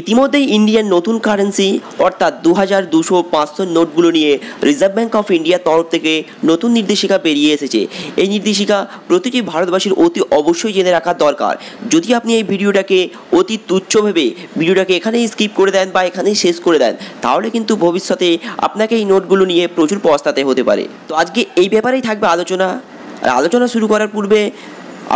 ইতিমধ্যেই ইন্ডিয়ান নতুন কারেন্সি অর্থাৎ দু হাজার দুশো পাঁচশো নোটগুলো নিয়ে রিজার্ভ ব্যাঙ্ক অফ ইন্ডিয়ার তরফ থেকে নতুন নির্দেশিকা বেরিয়ে এসেছে। এই নির্দেশিকা প্রতিটি ভারতবাসীর অতি অবশ্যই জেনে রাখা দরকার। যদি আপনি এই ভিডিওটাকে অতি তুচ্ছ ভেবে ভিডিওটাকে এখানেই স্কিপ করে দেন বা এখানেই শেষ করে দেন, তাহলে কিন্তু ভবিষ্যতে আপনাকে এই নোটগুলো নিয়ে প্রচুর পস্তাতে হতে পারে। তো আজকে এই ব্যাপারেই থাকবে আলোচনা। আর আলোচনা শুরু করার পূর্বে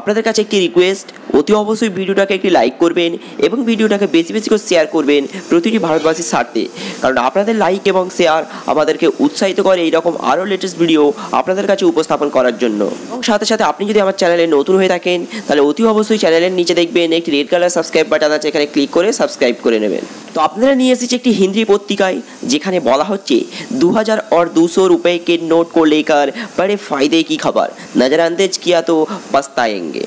আপনাদের কাছে একটি রিকোয়েস্ট অতি অবশ্যই ভিডিওটাকে একটি লাইক করবেন এবং ভিডিওটাকে বেশি বেশি করে শেয়ার করবেন প্রতিটি ভারতবাসীর স্বার্থে কারণ আপনাদের লাইক এবং শেয়ার আমাদেরকে উৎসাহিত করে এইরকম আরও লেটেস্ট ভিডিও আপনাদের কাছে উপস্থাপন করার জন্য এবং সাথে সাথে আপনি যদি আমার চ্যানেলে নতুন হয়ে থাকেন তাহলে অতি অবশ্যই চ্যানেলের নিচে দেখবেন একটি রেড কালার সাবস্ক্রাইব বাটন আছে এখানে ক্লিক করে সাবস্ক্রাইব করে নেবেন তো আপনারা নিয়ে এসেছে একটি হিন্দি পত্রিকায় যেখানে বলা হচ্ছে दो हजार और दो सौ रुपये के नोट को लेकर बड़े फायदे की खबर नज़रअंदाज किया तो पछताएंगे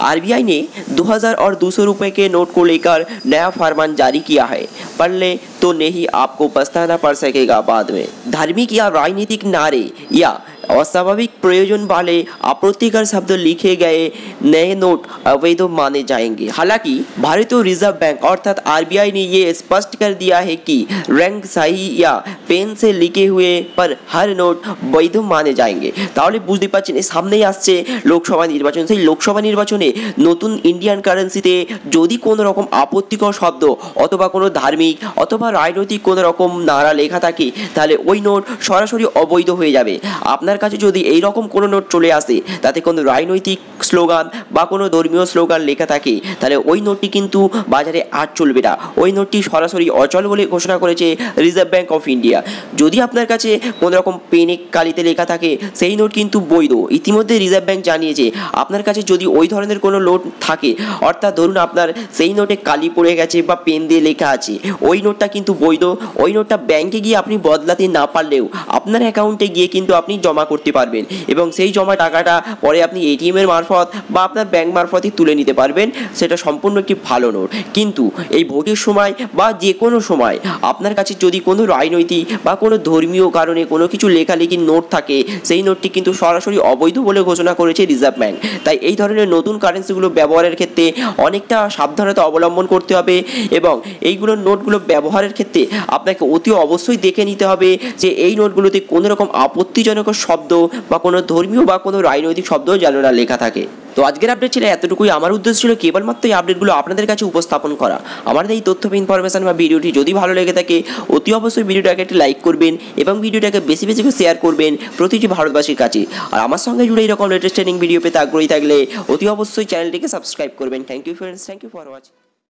आरबीआई ने 2000 और 200 रुपए के नोट को लेकर नया फरमान जारी किया है। पढ़ ले तो नहीं, आपको पछताना पड़ सकेगा बाद में। धार्मिक या राजनीतिक नारे या अस्वाभाविक प्रयोजन वाले आपत्तिकर शब्द लिखे गए नए नोट अवैध माने जाएंगे हालांकि भारतीय रिजर्व बैंक अर्थात आरबीआई ने ये स्पष्ट कर दिया है कि रंग सही या पेन से लिखे हुए पर हर নোট বৈধ মানে যায়গে তাহলে বুঝতে পারছেন এই সামনেই আসছে লোকসভা নির্বাচন সেই লোকসভা নির্বাচনে নতুন ইন্ডিয়ান কারেন্সিতে যদি কোনো রকম আপত্তিকর শব্দ অথবা কোনো ধার্মিক অথবা রাজনৈতিক কোনো রকম নারা লেখা থাকে তাহলে ওই নোট সরাসরি অবৈধ হয়ে যাবে আপনার কাছে যদি এই রকম কোনো নোট চলে আসে, তাতে কোনো রাজনৈতিক স্লোগান বা কোনো ধর্মীয় স্লোগান লেখা থাকে, তাহলে ওই নোটটি কিন্তু বাজারে আর চলবে না। ওই নোটটি সরাসরি অচল বলে ঘোষণা করেছে রিজার্ভ ব্যাঙ্ক অফ ইন্ডিয়া যদি আপনার কাছে কোনো রকম পেনে কালিতে লেখা থাকে, সেই নোট কিন্তু বৈধ। ইতিমধ্যে রিজার্ভ ব্যাঙ্ক জানিয়েছে, আপনার কাছে যদি ওই ধরনের কোনো নোট থাকে, অর্থাৎ ধরুন আপনার সেই নোটে কালি পড়ে গেছে বা পেন দিয়ে লেখা আছে, ওই নোটটা কিন্তু বৈধ। ওই নোটটা ব্যাংকে গিয়ে আপনি বদলাতে না পারলেও আপনার অ্যাকাউন্টে গিয়ে কিন্তু আপনি জমা করতে পারবেন। এবং সেই জমা টাকাটা পরে আপনি এটিএমের মারফত বা আপনার ব্যাংক মারফতই তুলে নিতে পারবেন। সেটা সম্পূর্ণ একটি ভালো নোট। কিন্তু এই ভোটের সময় বা যে কোনো সময় আপনার কাছে যদি কোনো রাজনৈতিক বা কোনো ধর্মীয় কারণে কোনো কিছু লেখালেখির নোট থাকে, সেই নোটটি কিন্তু সরাসরি অবৈধ বলে ঘোষণা করেছে রিজার্ভ ব্যাঙ্ক তাই এই ধরনের নতুন কারেন্সিগুলো ব্যবহারের ক্ষেত্রে অনেকটা সাবধানতা অবলম্বন করতে হবে এবং এইগুলোর নোটগুলো ব্যবহারের ক্ষেত্রে আপনাকে অতি অবশ্যই দেখে নিতে হবে যে এই নোটগুলোতে কোনো রকম আপত্তিজনক শব্দ বা কোনো ধর্মীয় বা কোনো রাজনৈতিক শব্দ যেন না লেখা থাকে। তো আজকের আপডেট ছিল এতটুকুই। আমার উদ্দেশ্য ছিল কেবলমাত্র এই আপডেটগুলো আপনাদের কাছে উপস্থাপন করা। আমাদের এই তথ্য ইনফরমেশন বা ভিডিওটি যদি ভালো লেগে থাকে, অতি অবশ্যই ভিডিওটাকে একটি লাইক করবেন এবং ভিডিওটাকে বেশি বেশি করে শেয়ার করবেন প্রতিটি ভারতবাসীর কাছে। আর আমার সঙ্গে জুড়ে এরকম লেটেস্ট ট্রেনিং ভিডিও পেতে আগ্রহী থাকলে অতি অবশ্যই চ্যানেলটিকে সাবস্ক্রাইব করবেন। Thank you friends thank you for watching